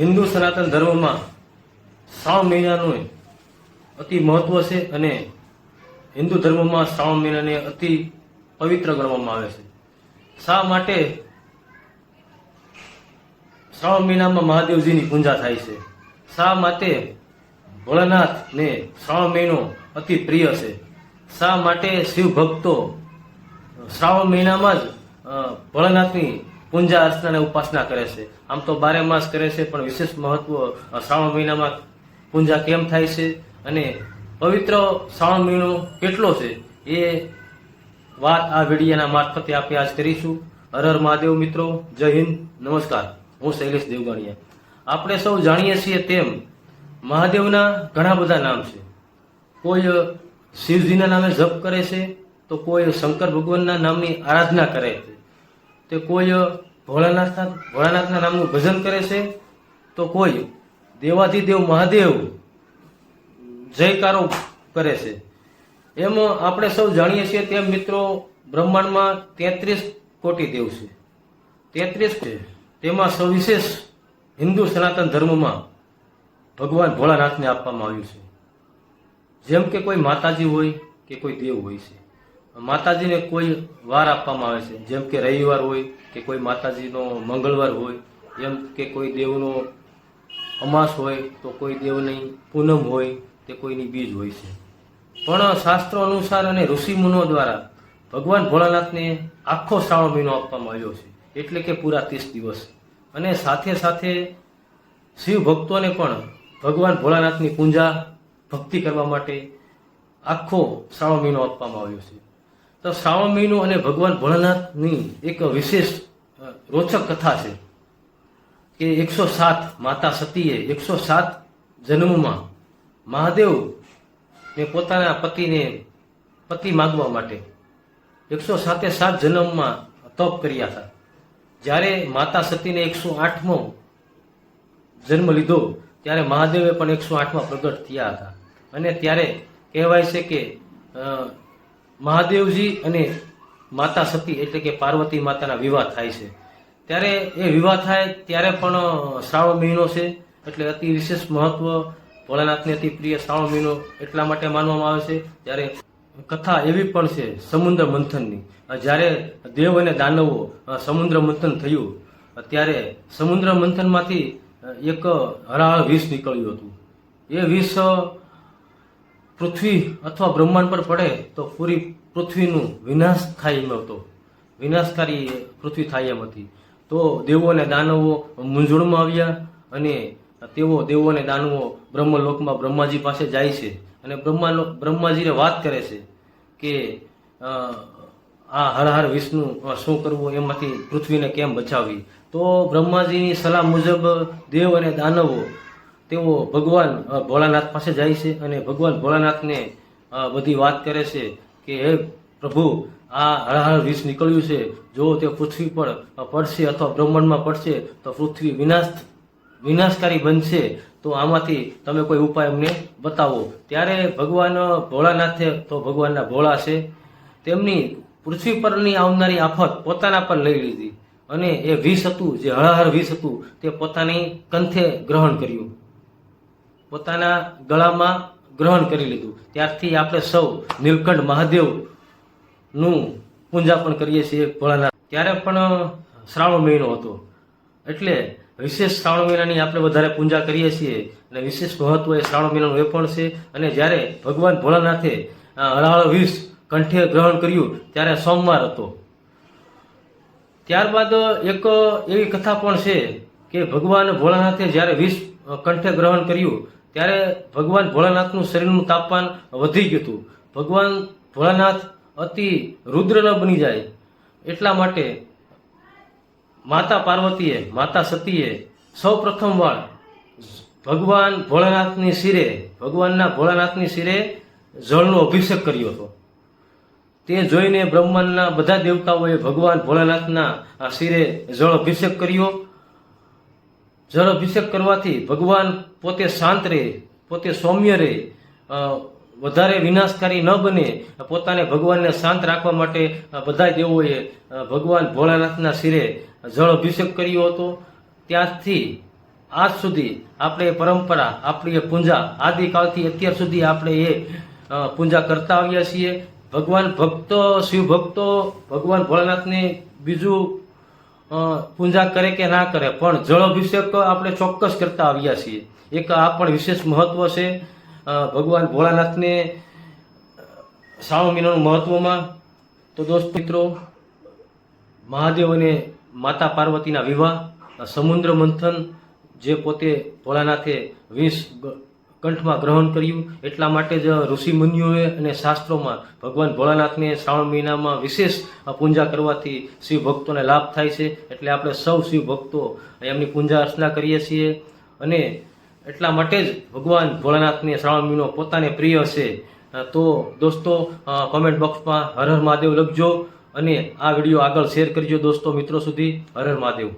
હિન્દુ સનાતન ધર્મમાં શ્રાવણ મહિનાનું અતિ મહત્વ છે અને હિન્દુ ધર્મમાં શ્રાવણ મહિનાને અતિ પવિત્ર ગણવામાં આવે છે. શા માટે શ્રાવણ મહિનામાં મહાદેવજીની પૂજા થાય છે? શા માટે ભોળાનાથને શ્રાવણ મહિનો અતિ પ્રિય છે? શા માટે શિવ ભક્તો શ્રાવણ મહિનામાં જ ભોળાનાથની પૂજા અર્ચના ઉપાસના કરે છે. આમ તો બારે માસ કરે છે, પણ વિશેષ મહત્વ શ્રાવણ મહિનામાં પૂજા કેમ થાય છે અને પવિત્ર શ્રાવણ મહિનો કેટલો છે એ વાત આ વિડીયોના મારફતે આપણે આજ કરીશું. હર મહાદેવ મિત્રો, જય હિન્દ, નમસ્કાર. હું શૈલેષ દેવગણિયા. આપણે સૌ જાણીએ છીએ તેમ મહાદેવના ઘણા બધા નામ છે. કોઈ શિવજીના નામે જપ કરે છે, તો કોઈ શંકર ભગવાનના નામની આરાધના કરે છે. તે કોઈ ભોળાનાથના ભોળાનાથના નામનું ભજન કરે છે? તો કોઈ દેવાધિદેવ મહાદેવ જયકારો કરે છે. એમ આપણે સૌ જાણીએ છીએ તેમ મિત્રો બ્રહ્માંડમાં તેત્રીસ કોટી દેવ છે. તેત્રીસ છે. તેમાં સવિશેષ હિન્દુ સનાતન ધર્મમાં ભગવાન ભોળાનાથને આપવામાં આવ્યું છે. જેમ કે કોઈ માતાજી હોય કે કોઈ દેવ હોય છે. માતાજીને કોઈ વાર આપવામાં આવે છે. જેમ કે રવિવાર હોય કે કોઈ માતાજીનો મંગળવાર હોય જેમ કે કોઈ દેવનો અમાસ હોય, તો કોઈ દેવની પૂનમ હોય, તે કોઈની બીજ હોય છે. પણ શાસ્ત્રો અનુસાર અને ઋષિમુનો દ્વારા ભગવાન ભોળાનાથને આખો શ્રાવણ મહિનો આપવામાં આવ્યો છે. એટલે કે પૂરા ત્રીસ દિવસ. અને સાથે સાથે શિવ ભક્તોને પણ ભગવાન ભોળાનાથની પૂજા ભક્તિ કરવા માટે આખો શ્રાવણ મહિનો આપવામાં આવ્યો છે. તો શ્રાવણ મહિનો અને ભગવાન ભોળાનાથની એક વિશેષ રોચક કથા છે કે એકસો સાત માતા સતીએ એકસો સાત જન્મમાં મહાદેવ ને પોતાના પતિને પતિ માગવા માટે એકસો સાતે સાત જન્મમાં તપ કર્યા હતા. જ્યારે માતા સતીને એકસો આઠમો જન્મ લીધો, ત્યારે મહાદેવે પણ એકસો આઠમાં પ્રગટ થયા હતા. અને ત્યારે કહેવાય છે કે મહાદેવજી અને માતા સતી એટલે કે પાર્વતી માતાના વિવાહ થાય છે. ત્યારે એ વિવાહ થાય ત્યારે પણ શ્રાવણ મહિનો છે એટલે અતિ વિશેષ મહત્વ ભોળાનાથને અતિ પ્રિય શ્રાવણ મહિનો એટલા માટે માનવામાં આવે છે. ત્યારે કથા એવી પણ છે, સમુદ્ર મંથનની. જ્યારે દેવ અને દાનવો સમુદ્ર મંથન થયું, ત્યારે સમુદ્ર મંથનમાંથી એક હરાળ વિષ નીકળ્યું હતું. એ વિષ પૃથ્વી અથવા બ્રહ્માંડ પર પડે તો પૂરી પૃથ્વીનું વિનાશ થાય એમ હતો. વિનાશકારી પૃથ્વી થાય એમ હતી. તો દેવો અને દાનવો મૂંઝવણમાં આવ્યા અને તેઓ દેવો અને દાનવો બ્રહ્મલોકમાં બ્રહ્માજી પાસે જાય છે અને બ્રહ્મા બ્રહ્માજીને વાત કરે છે કે આ હરહર વિષ્ણુ શું કરવું, એમાંથી પૃથ્વીને કેમ બચાવવી? તો બ્રહ્માજીની સલાહ મુજબ દેવ અને દાનવો તેઓ ભગવાન ભોળાનાથ પાસે જાય છે અને ભગવાન ભોળાનાથને બધી વાત કરે છે કે, હે પ્રભુ, આ હળહળ વિષ નીકળ્યું છે. જો તે પૃથ્વી પર પડશે અથવા બ્રહ્માંડમાં પડશે, તો પૃથ્વી વિનાશ, વિનાશકારી બનશે. તો આમાંથી તમે કોઈ ઉપાય અમને બતાવો. ત્યારે ભગવાન ભોળાનાથે તો ભગવાનના ભોળા છે. તેમની પૃથ્વી પરની આવનારી આફત પોતાના પર લઈ લીધી અને એ વિષ હતું, જે હળહળ વિષ હતું, તે પોતાની કંથે ગ્રહણ કર્યું. પોતાના ગળામાં ગ્રહણ કરી લીધું. ત્યારથી આપણે સૌ નીલકંઠ મહાદેવનું પૂજા પણ કરીએ છીએ ભોળાનાથ. ત્યારે પણ શ્રાવણ મહિનો હતો. એટલે વિશેષ શ્રાવણ મહિનાની આપણે વધારે પૂજા કરીએ છીએ અને વિશેષ મહત્વ એ શ્રાવણ મહિનાનું એ પણ છે. અને જ્યારે ભગવાન ભોળાનાથે હળહળ વિષ કંઠે ગ્રહણ કર્યું, ત્યારે સોમવાર હતો. ત્યારબાદ એક એવી કથા પણ છે કે ભગવાન ભોળાનાથે જ્યારે વિષ કંઠે ગ્રહણ કર્યું ત્યારે ભગવાન ભોળાનાથનું શરીરનું તાપમાન વધી ગયું હતું. ભગવાન ભોળાનાથ અતિ રુદ્ર ન બની જાય એટલા માટે માતા પાર્વતીએ, માતા સતીએ સૌ પ્રથમવાર ભગવાન ભોળાનાથની શિરે, ભગવાનના ભોળાનાથની શિરે જળનો અભિષેક કર્યો હતો. તે જોઈને બ્રહ્માંડના બધા દેવતાઓએ ભગવાન ભોળાનાથના શિરે જળ અભિષેક કર્યો. જળ અભિષેક કરવાથી ભગવાન પોતે શાંત રહે, પોતે સૌમ્ય રહે વધારે વિનાશકારી ન બને પોતાને ભગવાનને શાંત રાખવા માટે બધા દેવોએ ભગવાન ભોળાનાથના શિરે જળ અભિષેક કર્યો હતો. ત્યારથી આજ સુધી આપણે પરંપરા, આપણી એ પૂંજા, આદિકાળથી અત્યાર સુધી આપણે એ પૂજા કરતા આવ્યા છીએ. ભગવાન ભક્તો શિવ ભક્તો ભગવાન ભોળાનાથને બીજું પૂજા કરે કે ના કરે, પણ જળ અભિષેક આપણે ચોક્કસ કરતા આવ્યા છીએ. એક આ પણ વિશેષ મહત્વ છે. ભગવાન ભોળાનાથને શ્રાવણ મહિનાનું મહત્વમાં તો દોસ્ત, મિત્રો, મહાદેવ અને માતા પાર્વતીના વિવાહ સમુદ્ર મંથન, જે પોતે ભોળાનાથે ગ- કંઠમાં ગ્રહણ કર્યું. એટલા માટે જ ઋષિ મુનિઓએ અને શાસ્ત્રોમાં ભગવાન ભોળાનાથને શ્રાવણ મહિનામાં વિશેષ પૂજા કરવાથી શિવ ભક્તોને લાભ થાય છે. એટલે આપણે સૌ શિવ ભક્તો એમની પૂજા અર્ચના કરીએ છીએ. અને એટલા માટે જ ભગવાન ભોળાનાથને શ્રાવણ મહિનો પોતાને પ્રિય છે. તો દોસ્તો કોમેન્ટ બોક્સમાં હર હર મહાદેવ લખજો અને આ વીડિયો આગળ શેર કરજો દોસ્તો મિત્રો સુધી. હર હર મહાદેવ.